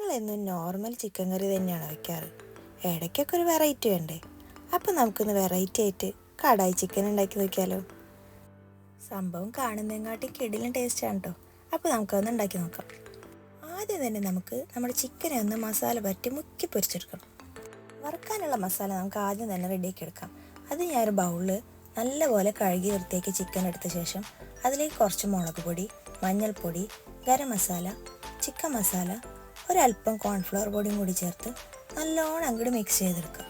നിങ്ങളെന്നും normal chicken കറി തന്നെയാണ് വയ്ക്കാറ്. ഇടയ്ക്കൊക്കെ ഒരു വെറൈറ്റി വേണ്ടേ? അപ്പം നമുക്കൊന്ന് വെറൈറ്റി ആയിട്ട് കടായി ചിക്കൻ ഉണ്ടാക്കി നോക്കിയാലോ? സംഭവം കാണുന്നതിനെക്കാട്ടി കിടിലും ടേസ്റ്റാണ് കേട്ടോ അപ്പോൾ നമുക്കതൊന്ന് ഉണ്ടാക്കി നോക്കാം. ആദ്യം തന്നെ നമുക്ക് നമ്മുടെ ചിക്കനെ ഒന്ന് മസാല പറ്റി മുക്കി പൊരിച്ചെടുക്കണം. വറുക്കാനുള്ള മസാല നമുക്ക് ആദ്യം തന്നെ റെഡിയാക്കി എടുക്കാം. അത് ഞാനൊരു ബൗളിൽ നല്ലപോലെ കഴുകി വൃത്തിയാക്കി ചിക്കൻ എടുത്ത ശേഷം അതിലേക്ക് കുറച്ച് മുളക് പൊടി മഞ്ഞൾപ്പൊടി ഗരം മസാല ചിക്കൻ മസാല ഒരല്പം കോൺഫ്ലവർ പൊടിയും കൂടി ചേർത്ത് നല്ലോണം അങ്ങോട്ട് മിക്സ് ചെയ്തെടുക്കുക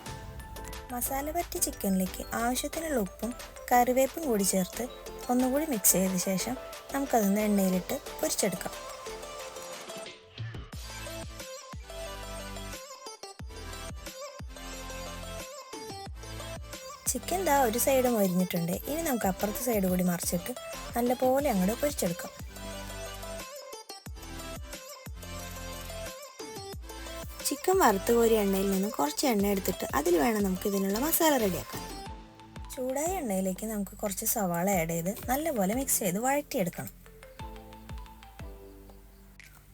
മസാല പറ്റിയ ചിക്കനിലേക്ക് ആവശ്യത്തിനുള്ള ഉപ്പും കറിവേപ്പും കൂടി ചേർത്ത് ഒന്നുകൂടി മിക്സ് ചെയ്ത ശേഷം നമുക്കതൊന്ന് എണ്ണയിലിട്ട് പൊരിച്ചെടുക്കാം. ചിക്കൻ ദാ ഒരു സൈഡ് മൊരിഞ്ഞിട്ടുണ്ട്. ഇനി നമുക്ക് അപ്പുറത്തെ സൈഡ് കൂടി മറിച്ചിട്ട് നല്ലപോലെ അങ്ങോട്ട് പൊരിച്ചെടുക്കാം. ചിക്കൻ വറുത്ത് കോരി എണ്ണയിൽ നിന്ന് കുറച്ച് എണ്ണ എടുത്തിട്ട് അതിൽ വേണം നമുക്ക് ഇതിനുള്ള മസാല റെഡിയാക്കാം ചൂടായ എണ്ണയിലേക്ക് നമുക്ക് കുറച്ച് സവാള ആഡ് ചെയ്ത് നല്ലപോലെ മിക്സ് ചെയ്ത് വഴറ്റിയെടുക്കണം.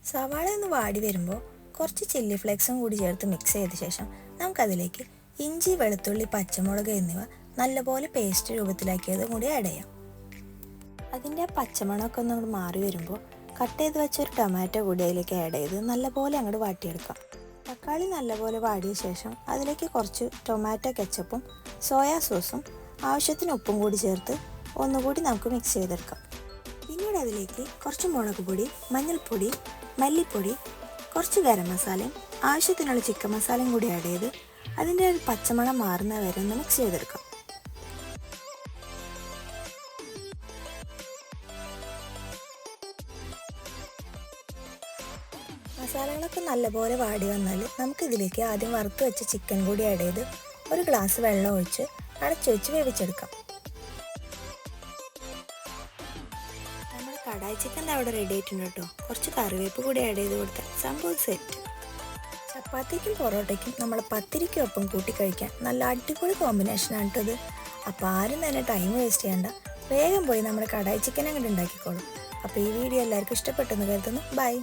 സവാള ഒന്ന് വാടി വരുമ്പോൾ കുറച്ച് ചില്ലി ഫ്ലേക്സും കൂടി ചേർത്ത് മിക്സ് ചെയ്ത ശേഷം നമുക്കതിലേക്ക് ഇഞ്ചി വെളുത്തുള്ളി പച്ചമുളക് എന്നിവ നല്ലപോലെ പേസ്റ്റ് രൂപത്തിലാക്കിയതും കൂടി ആഡ് ചെയ്യാം. അതിന്റെ ആ പച്ചമണമൊക്കെ ഒന്ന് മാറി വരുമ്പോൾ കട്ട് ചെയ്ത് വെച്ച ഒരു ടൊമാറ്റോ കൂടി അതിലേക്ക് ആഡ് ചെയ്ത് നല്ലപോലെ അങ്ങോട്ട് വാട്ടിയെടുക്കാം. തക്കാളി നല്ലപോലെ വാടിയ ശേഷം അതിലേക്ക് കുറച്ച് ടൊമാറ്റോ കെച്ചപ്പും സോയാ സോസും ആവശ്യത്തിന് ഉപ്പും കൂടി ചേർത്ത് ഒന്നുകൂടി നമുക്ക് മിക്സ് ചെയ്തെടുക്കാം. പിന്നീട് അതിലേക്ക് കുറച്ച് മുളക് പൊടി മഞ്ഞൾപ്പൊടി മല്ലിപ്പൊടി കുറച്ച് ഗരം മസാലയും ആവശ്യത്തിനുള്ള ചിക്കൻ മസാലയും കൂടി ആഡ് ചെയ്ത് അതിന്റെ ഒരു പച്ചമണം മാറുന്ന വരെ ഒന്ന് മിക്സ് ചെയ്തെടുക്കാം. മസാലകളൊക്കെ നല്ലപോലെ വാടി വന്നാൽ നമുക്കിതിലേക്ക് ആദ്യം വറുത്ത് വെച്ച ചിക്കൻ കൂടി ആഡ് ചെയ്ത് ഒരു ഗ്ലാസ് വെള്ളം ഒഴിച്ച് അടച്ചു വെച്ച് വേവിച്ചെടുക്കാം. നമ്മുടെ കടായി ചിക്കൻ അവിടെ റെഡി ആയിട്ടുണ്ട് കേട്ടോ. കുറച്ച് കറിവേപ്പ് കൂടി ആഡ് ചെയ്ത് കൊടുത്താൽ സംഭവം സെറ്റ് ചപ്പാത്തിക്കും പൊറോട്ടയ്ക്കും നമ്മൾ പത്തിരിക്കും ഒപ്പം കൂട്ടി കഴിക്കാൻ നല്ല അടിപൊളി കോമ്പിനേഷനാണ് കേട്ടോ ഇത്. അപ്പോൾ ആരും തന്നെ ടൈം വേസ്റ്റ് ചെയ്യേണ്ട. വേഗം പോയി നമ്മുടെ കടായി ചിക്കൻ അങ്ങോട്ട് ഉണ്ടാക്കിക്കോളും. അപ്പോൾ ഈ വീഡിയോ എല്ലാവർക്കും ഇഷ്ടപ്പെട്ടെന്ന് കരുതുന്നു. ബൈ